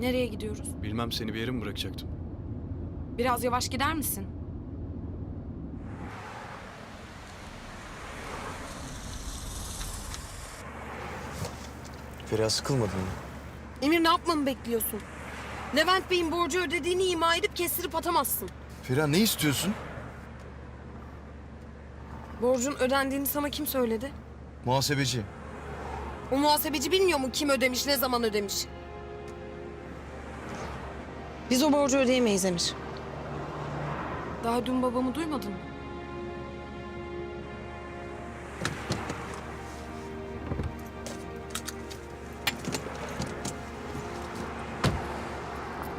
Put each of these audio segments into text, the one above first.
Nereye gidiyoruz? Bilmem seni bir yere mi bırakacaktım? Biraz yavaş gider misin? Feriha sıkılmadın mı? Emir ne yapmamı bekliyorsun? Levent Bey'in borcu ödediğini ima edip kestirip atamazsın. Feriha ne istiyorsun? Borcun ödendiğini sana kim söyledi? Muhasebeci. O muhasebeci bilmiyor mu kim ödemiş, ne zaman ödemiş? Biz o borcu ödeyemeyiz Emir. Daha dün babamı duymadın mı?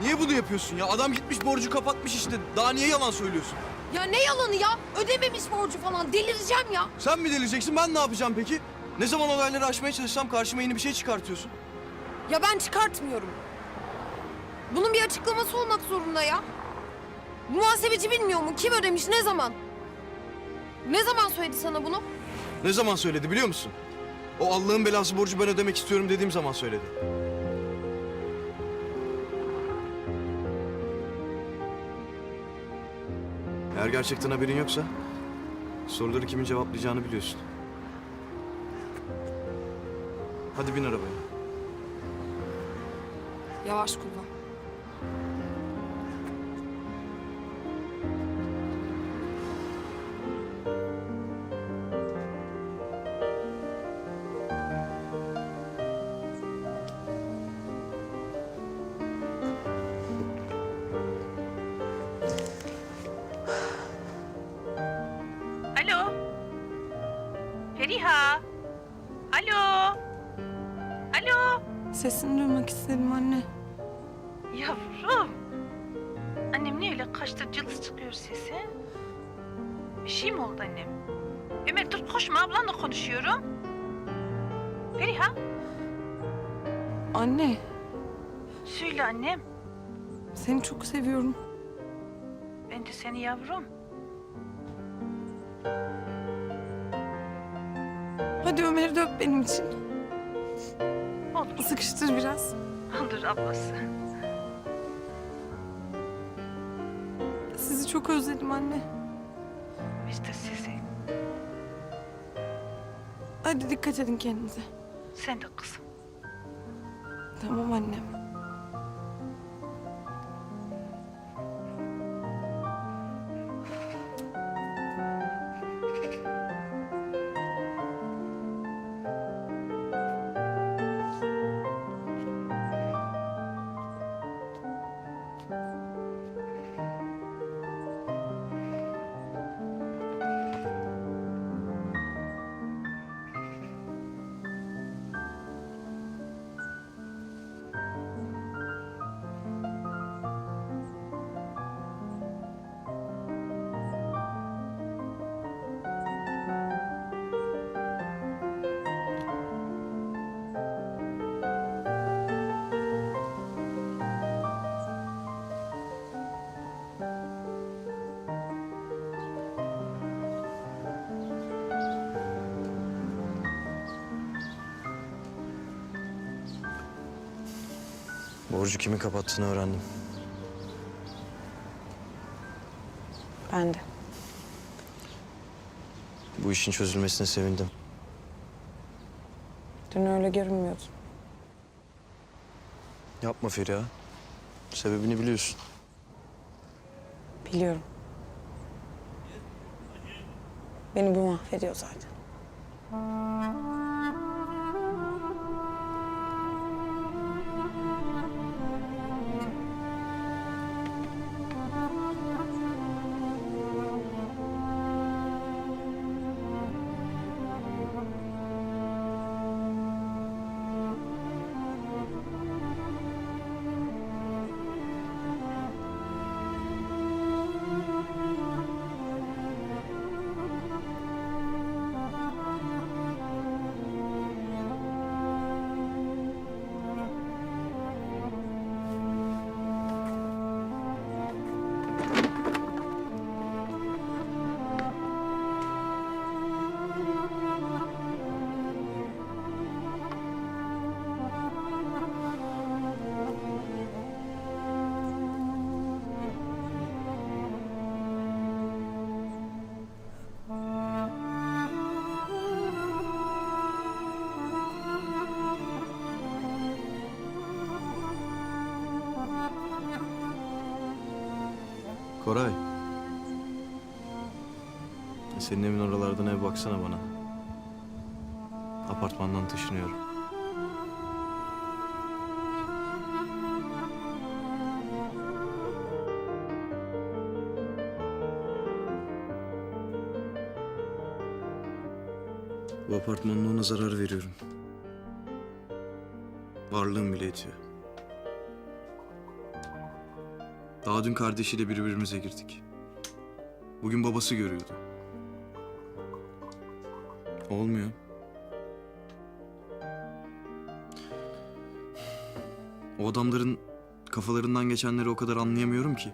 Niye bunu yapıyorsun ya? Adam gitmiş borcu kapatmış işte. Daha niye yalan söylüyorsun? Ya ne yalanı ya? Ödememiş borcu falan. Delireceğim ya. Sen mi delireceksin? Ben ne yapacağım peki? Ne zaman olayları aşmaya çalışsam karşıma yeni bir şey çıkartıyorsun. Ya ben çıkartmıyorum. Bunun bir açıklaması olmak zorunda ya. Bu muhasebeci bilmiyor mu? Kim ödemiş, ne zaman? Ne zaman söyledi sana bunu? Ne zaman söyledi biliyor musun? O Allah'ın belası borcu ben ödemek istiyorum dediğim zaman söyledi. Eğer gerçekten haberin yoksa soruları kimin cevaplayacağını biliyorsun. Hadi bin arabaya. Yavaş kullan. Sesini duymak istedim anne. Yavrum. Annem niye öyle kaçtı cılız çıkıyor sesi? Bir şey mi oldu annem? Ömer dur koşma ablanla konuşuyorum. Feriha. Anne, Söyle annem. seni çok seviyorum. Ben de seni yavrum. Hadi Ömer'i de öp benim için. Olur. Sıkıştır biraz. Olur ablası. Sizi çok özledim anne. Biz de sizi. Hadi dikkat edin kendinize. Sen de kızım. Tamam annem. Borcu kimin kapattığını öğrendim. Ben de. Bu işin çözülmesine sevindim. Dün öyle görünmüyordun. Yapma Feriha. Sebebini biliyorsun. Biliyorum. Beni bu mahvediyor zaten. Koray. Senin evin oralardan ev baksana bana. Apartmandan taşınıyorum. Bu apartmanla ona zarar veriyorum. Varlığım bile yetiyor. Daha dün kardeşiyle birbirimize girdik. Bugün babası görüyordu. Olmuyor. O adamların kafalarından geçenleri o kadar anlayamıyorum ki.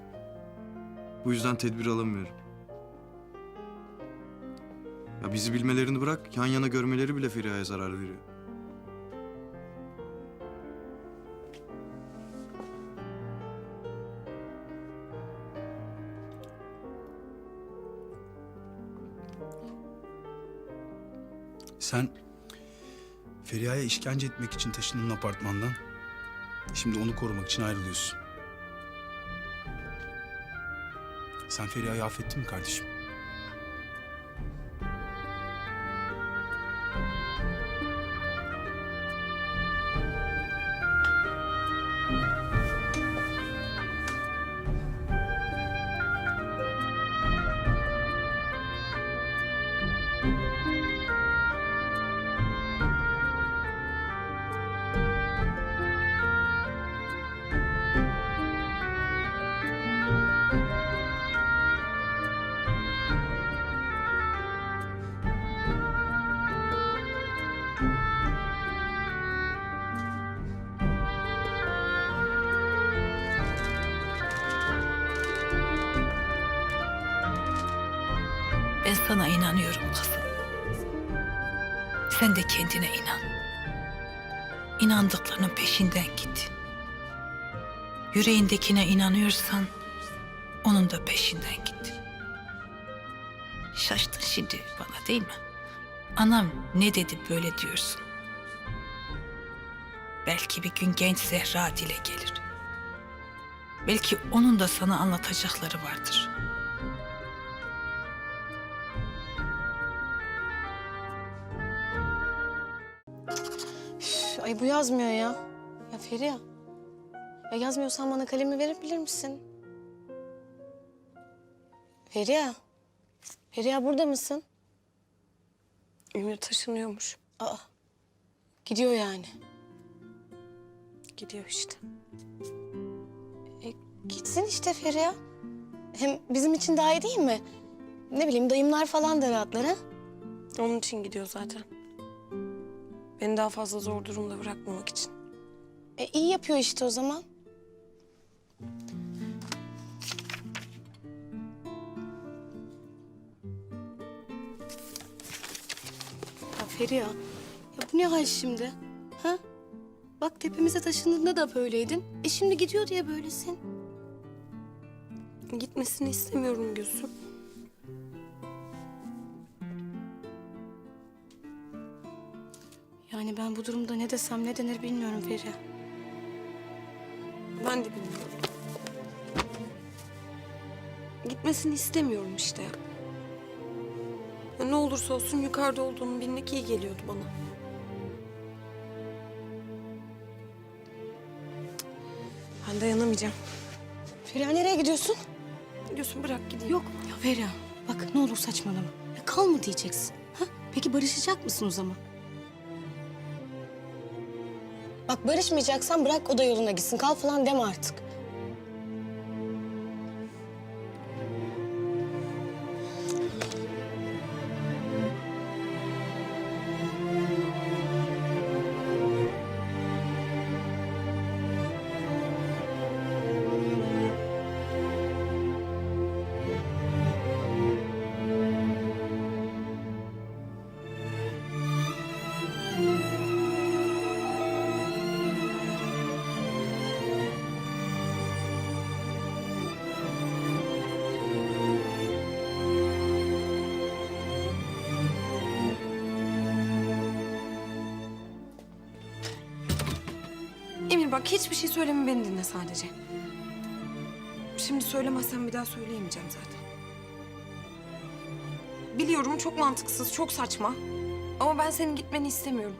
Bu yüzden tedbir alamıyorum. Ya bizi bilmelerini bırak, yan yana görmeleri bile Feriha'ya zarar veriyor. Sen Feriha'ya işkence etmek için taşındın apartmandan. Şimdi onu korumak için ayrılıyorsun. Sen Feriha'yı affettin mi kardeşim? İnanıyorum kızım. Sen de kendine inan. İnandıklarının peşinden git. Yüreğindekine inanıyorsan onun da peşinden git. Şaştın şimdi bana değil mi? Anam ne dedi böyle diyorsun. Belki bir gün genç Zehra dile gelir. Belki onun da sana anlatacakları vardır. Ay bu yazmıyor ya. Ya Feriha. Ya yazmıyorsan bana kalemi verebilir misin? Feriha. Feriha burada mısın? Emir taşınıyormuş. Aa. Gidiyor yani. Gidiyor işte. E, gitsin işte Feriha. Hem bizim için daha iyi değil mi? Ne bileyim dayımlar falan da rahatlar ha? Onun için gidiyor zaten. Beni daha fazla zor durumda bırakmamak için. E, iyi yapıyor işte o zaman. Ya Feriha, ya bu ne hal şimdi? Ha? Bak tepemize taşındığında da böyleydin. E şimdi gidiyor diye böylesin. Gitmesini istemiyorum Gülsüm. Yani ben bu durumda ne desem ne denir bilmiyorum Feriha. Ben de bilmiyorum. Gitmesini istemiyorum işte. Ya ne olursa olsun yukarıda olduğunu bilmek iyi geliyordu bana. Ben dayanamayacağım. Feriha nereye gidiyorsun? Gülsüm bırak gideyim. Yok. Ya Feriha bak ne olur saçmalama. Ya kal mı diyeceksin? Ha? Peki barışacak mısın o zaman? Bak barışmayacaksan bırak o da yoluna gitsin. Kal falan deme artık. Bak hiçbir şey söyleme beni dinle sadece. Şimdi söylemezsem bir daha söyleyemeyeceğim zaten. Biliyorum çok mantıksız, çok saçma. Ama ben senin gitmeni istemiyorum.